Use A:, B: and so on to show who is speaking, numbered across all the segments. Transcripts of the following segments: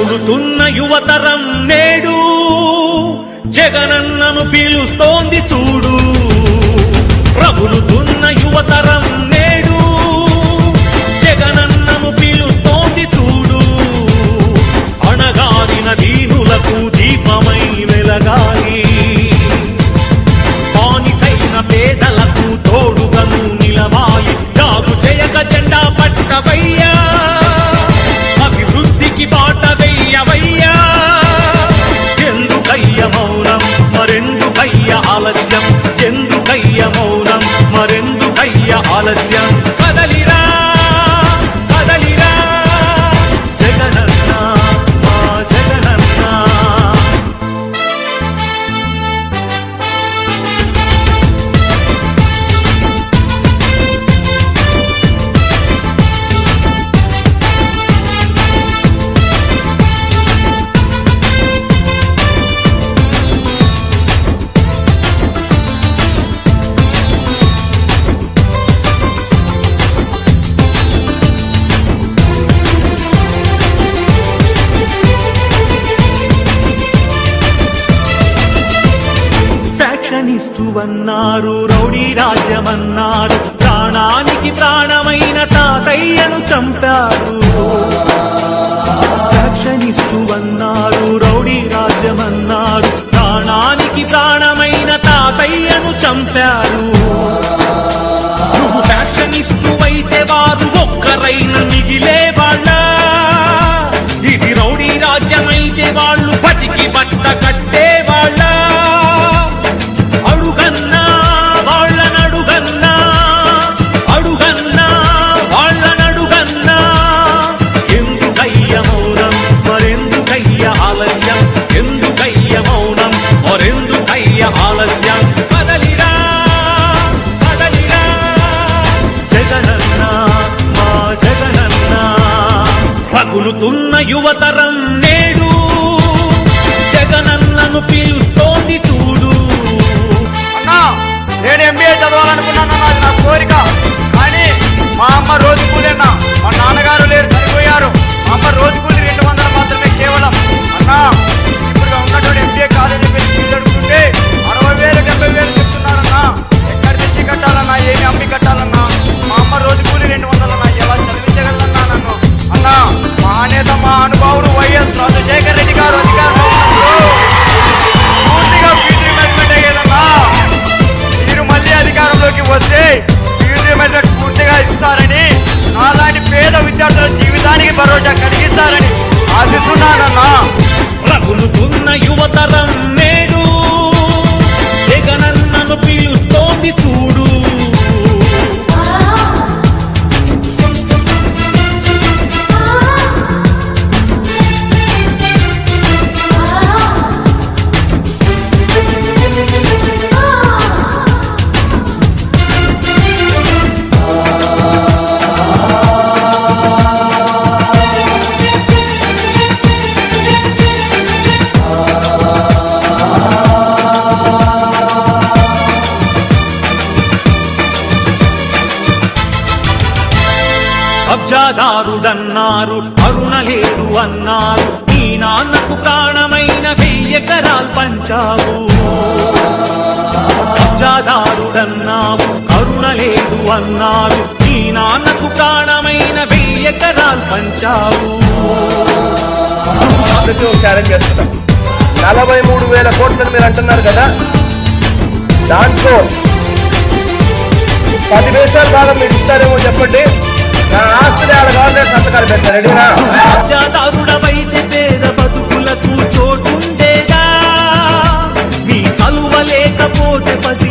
A: పగులుతున్న యువతరం నేడు జగనన్నను పీలుస్తోంది చూడు. రగులుతున్న యువతరం నేడు జగనన్నను పీలుస్తోంది చూడు. అణగారిన దీనులకు దీపమై వెలగా అన్నారు రౌడీ రాజ్యమన్నారు ప్రాణానికి ప్రాణమైన తాతయ్యను చంపారు ఫ్యాక్షనిస్టు అన్నారు రౌడీ రాజ్యమన్నారు ప్రాణానికి ప్రాణమైన తాతయ్యను చంపారు రగులుతున్న యువతరం నేడు జగనన్నను పిలుస్తోంది చూడు.
B: అన్నా నేను ఎంబీఏ చదవాలనుకున్నాను నా కోరిక. కానీ మా అమ్మ రోజు కూలేనా మా నాన్నగారు లేరు చనిపోయారు. మా అమ్మ రోజు కూలి రెండు వందలు మాత్రమే కేవలం. అన్నా కలిగిస్తారని నాలాంటి పేద విద్యార్థుల జీవితానికి భరోసా కలిగిస్తారని ఆశిస్తున్నానన్నా.
A: రగులుతున్న యువతరం నేడు జగనన్నను పిలుస్తోంది చూడు. కబ్జాదారుడన్నారు అరుణ లేడు అన్నారు. నీ నాన్నకు ప్రాణమైన వెయ్యకరాలు పంచావు. కబ్జాదారుడన్నావు అరుణలేదు అన్నారు. నీ నాన్నకు ప్రాణమైన వెయ్యకరాలు పంచావు.
C: ఛాలెంజ్ చేస్తున్నాం. నలభై మూడు వేల కోట్లని మీరు అంటున్నారు కదా? దాంట్లో పది వేషాల భాగం మీరు ఇస్తారేమో చెప్పండి. నా ఆస్తి ఆడ కావాలంటే సంతకాలు పెడతారు రెడీనా?
A: కబ్జాదారుడవైతే పేద బతుకులకు చోటుండేగా. నీ లేకపోతే పసి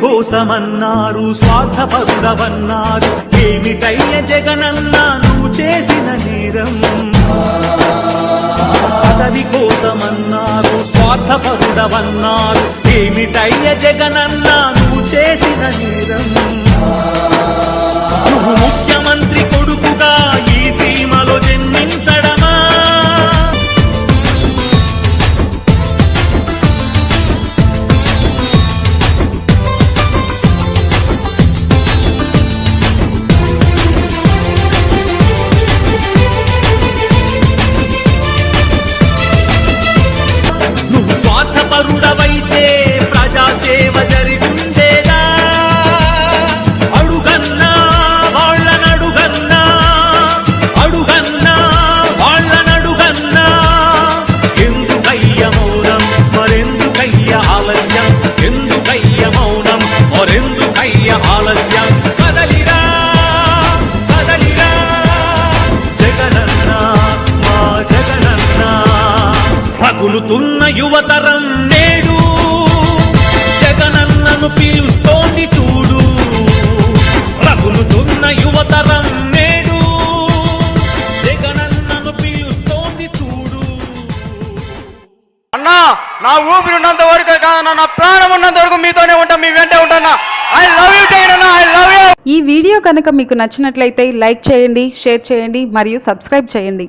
A: కోసమన్నారు స్వార్థపరుడవన్నారు. ఏమిటయ్య జగనన్న నువ్వు చేసిన నేరం? పదవి కోసమన్నారు స్వార్థపరుడవన్నారు. ఏమిటయ్య జగనన్న నువ్వు చేసిన నేరం? రగులుతున్న యువతరం నేడు జగనన్నను పిలుస్తోంది చూడు. రగులుతున్న యువతరం నేడు జగనన్నను పిలుస్తోంది చూడు.
B: అన్నా నా ఊపిరి ఉన్నంత వరకు కాదన్నా నా ప్రాణం ఉన్నంత వరకు మీతోనే ఉంటా మీ వెంటే ఉంటానా? ఐ లవ్ యూ జగన్ అన్న ఐ లవ్ యూ
D: ఈ వీడియో కనుక మీకు నచ్చినట్లయితే లైక్ చేయండి షేర్ చేయండి మరియు సబ్స్క్రైబ్ చేయండి.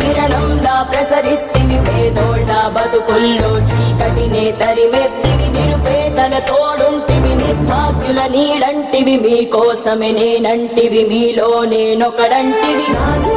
E: కిరణంలా ప్రసరిస్తివి పేదోళ్ళ బతుకుల్లో చీకటినే తరిమేస్తివి నిరుపేదల తోడుంటివి నిర్భాగ్యుల నీడంటివి మీకోసమే నేనంటివి మీలో నేనొకడంటివి.
F: రాజు